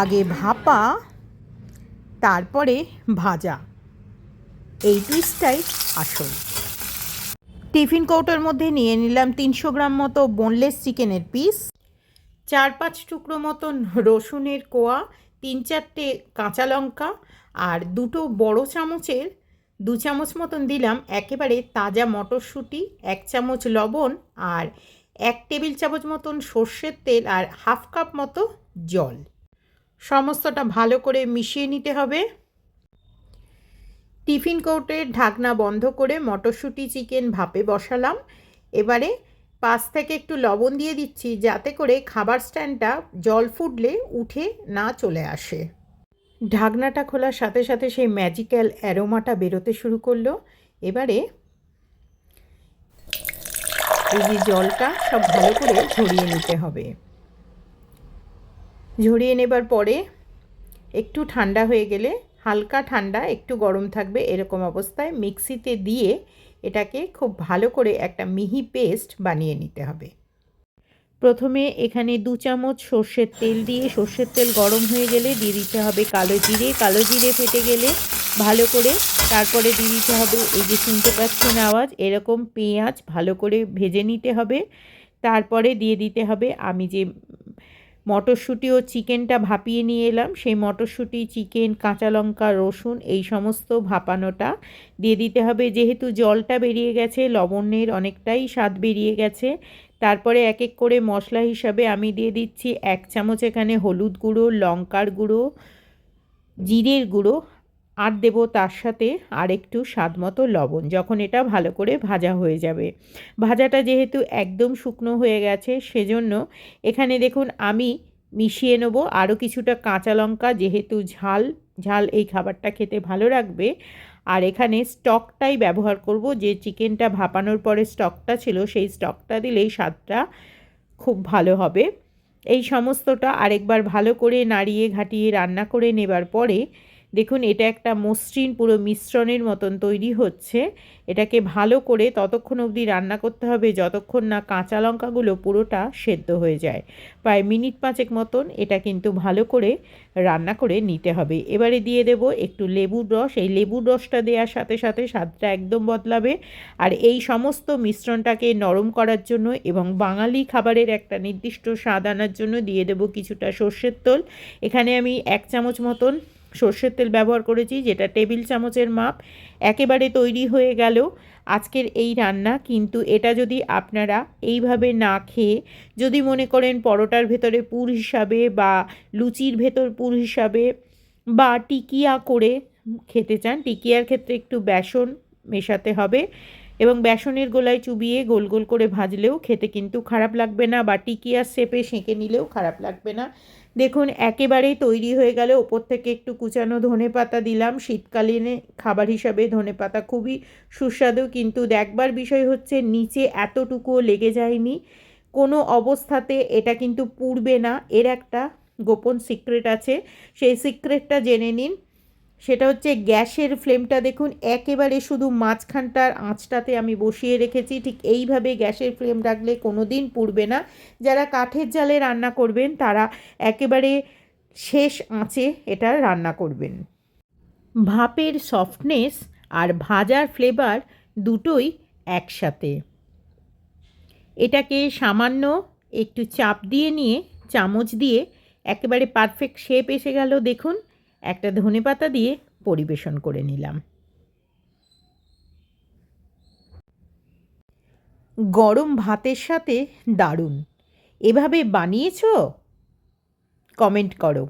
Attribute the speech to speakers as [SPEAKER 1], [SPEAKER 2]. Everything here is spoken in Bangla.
[SPEAKER 1] আগে ভাপা, তারপরে ভাজা। এই টুইস্টটাই আসল। টিফিন কৌটোর মধ্যে নিয়ে নিলাম তিনশো গ্রাম মতো বোনলেস চিকেনের পিস চার পাঁচ টুকরো মতন রসুনের কোয়া, তিন চারটে কাঁচা লঙ্কা আর দুটো বড় চামচের, দু চামচ মতন দিলাম একেবারে তাজা মটরশুঁটি, এক চামচ লবণ আর এক টেবিল চামচ মতন সর্ষের তেল আর হাফ কাপ মতো জল। সমস্তটা ভালো করে মিশিয়ে নিতে হবে। টিফিন কৌটের ঢাকনা বন্ধ করে মটরশুঁটি, চিকেন ভাপে বসালাম। এবারে পাশ থেকে একটু লবণ দিয়ে দিচ্ছি, যাতে করে খাবার স্ট্যান্ডটা জল ফুটলে উঠে না চলে আসে। ঢাকনাটা খোলার সাথে সাথে সেই ম্যাজিক্যাল অ্যারোমাটা বেরোতে শুরু করল। এবারে এই যে জলটা সব ভালো করে ঝরিয়ে নিতে হবে। ঝরিয়ে নেবার পরে একটু ঠান্ডা হয়ে গেলে, হালকা ঠান্ডা, একটু গরম থাকবে এরকম অবস্থায় মিক্সিতে দিয়ে এটাকে খুব ভালো করে একটা মিহি পেস্ট বানিয়ে নিতে হবে। প্রথমে এখানে দু চামচ সর্ষের তেল দিয়ে, সর্ষের তেল গরম হয়ে গেলে দিয়ে দিতে হবে কালো জিরে। কালো জিরে ফেটে গেলে ভালো করে তারপরে দিয়ে দিতে হবে এই যে শুনতে পাচ্ছেন আওয়াজ, এরকম পেঁয়াজ ভালো করে ভেজে নিতে হবে। তারপরে দিয়ে দিতে হবে আমি যে মটরশুঁটি ও চিকেনটা ভাপিয়ে নিয়ে এলাম। সেই মটরশুঁটি, চিকেন, কাঁচা লঙ্কা, রসুন এই সমস্ত ভাপানোটা দিয়ে দিতে হবে। যেহেতু জলটা বেরিয়ে গেছে, লবণের অনেকটাই স্বাদ বেরিয়ে গেছে, তারপরে এক এক করে মশলা হিসাবে আমি দিয়ে দিচ্ছি এক চামচ এখানে হলুদ গুঁড়ো, লঙ্কার গুঁড়ো, জিরের গুঁড়ো আর দেব তার সাথে আর একটু স্বাদ মতো লবণ, যখন এটা ভালো করে ভাজা হয়ে যাবে। ভাজাটা যেহেতু একদম শুকনো হয়ে গেছে, সেজন্য এখানে দেখুন আমি মিশিয়ে নেব। আরও কিছুটা কাঁচা লঙ্কা, যেহেতু ঝাল ঝাল এই খাবারটা খেতে ভালো রাখবে আর এখানে স্টকটাই ব্যবহার করব, যে চিকেনটা ভাপানোর পরে স্টকটা ছিল, সেই স্টকটা দিলেই স্বাদটা খুব ভালো হবে। এই সমস্তটা আরেকবার ভালো করে নাড়িয়ে ঘাটিয়ে রান্না করে নেবার পরে দেখুন, এটা একটা মসৃণ, পুরো মিশ্রণের মতন তৈরি হচ্ছে। এটাকে ভালো করে ততক্ষণ অবধি রান্না করতে হবে, যতক্ষণ না কাঁচা লঙ্কাগুলো পুরোটা সেদ্ধ হয়ে যায়। প্রায় মিনিট পাঁচেক মতন এটা কিন্তু ভালো করে রান্না করে নিতে হবে। এবারে দিয়ে দেব একটু লেবুর রস। এই লেবুর রসটা দেওয়ার সাথে সাথে স্বাদটা একদম বদলাবে। আর এই সমস্ত মিশ্রণটাকে নরম করার জন্য এবং বাঙালি খাবারের একটা নির্দিষ্ট স্বাদ আনার জন্য দিয়ে দেব কিছুটা সর্ষের তেল। এখানে আমি এক চামচ মতন সর্ষের তেল ব্যবহার করেছি, যেটা টেবিল চামচের মাপ, একেবারে তৈরি হয়ে গেল আজকের এই রান্না কিন্তু এটা যদি আপনারা এইভাবে না খেয়ে, যদি মনে করেন পরোটার ভেতরে পুর হিসাবে বা লুচির ভেতর পুর হিসাবে বা টিকিয়া করে খেতে চান, টিকিয়ার ক্ষেত্রে একটু বেসন মেশাতে হবে। এবং বেসনের গোলায় চুবিয়ে গোল গোল করে ভাজলেও খেতে কিন্তু খারাপ লাগবে না বা টিকিয়ার শেপে সেঁকে নিলেও খারাপ লাগবে না। দেখুন, একেবারেই তৈরি হয়ে গেলে। ওপর থেকে একটু কুচানো ধনে পাতা দিলাম। শীতকালীনে খাবার হিসাবে ধনে পাতা খুবই সুস্বাদু, কিন্তু দেখবার বিষয় হচ্ছে নিচে এতটুকুও লেগে যায়নি। কোনো অবস্থাতে এটা কিন্তু পুড়বে না। এর একটা গোপন সিক্রেট আছে। সেই সিক্রেটটা জেনে নিন। সেটা হচ্ছে গ্যাসের ফ্লেমটা দেখুন, একেবারে শুধু মাঝখানটার আঁচটাতে আমি বসিয়ে রেখেছি, ঠিক এইভাবে গ্যাসের ফ্লেম রাখলে কোনো দিন পুড়বে না। যারা কাঠের জালে রান্না করবেন, তারা একেবারে শেষ আঁচে এটা রান্না করবেন। ভাপের সফটনেস আর ভাজার ফ্লেভার দুটোই একসাথে। এটাকে সামান্য একটু চাপ দিয়ে নিয়ে, চামচ দিয়ে একেবারে পারফেক্ট শেপ এসে গেল দেখুন। একটা ধনে পাতা দিয়ে পরিবেশন করে নিলাম। গরম ভাতের সাথে দারুণ। এভাবে বানিয়েছ? কমেন্ট করো।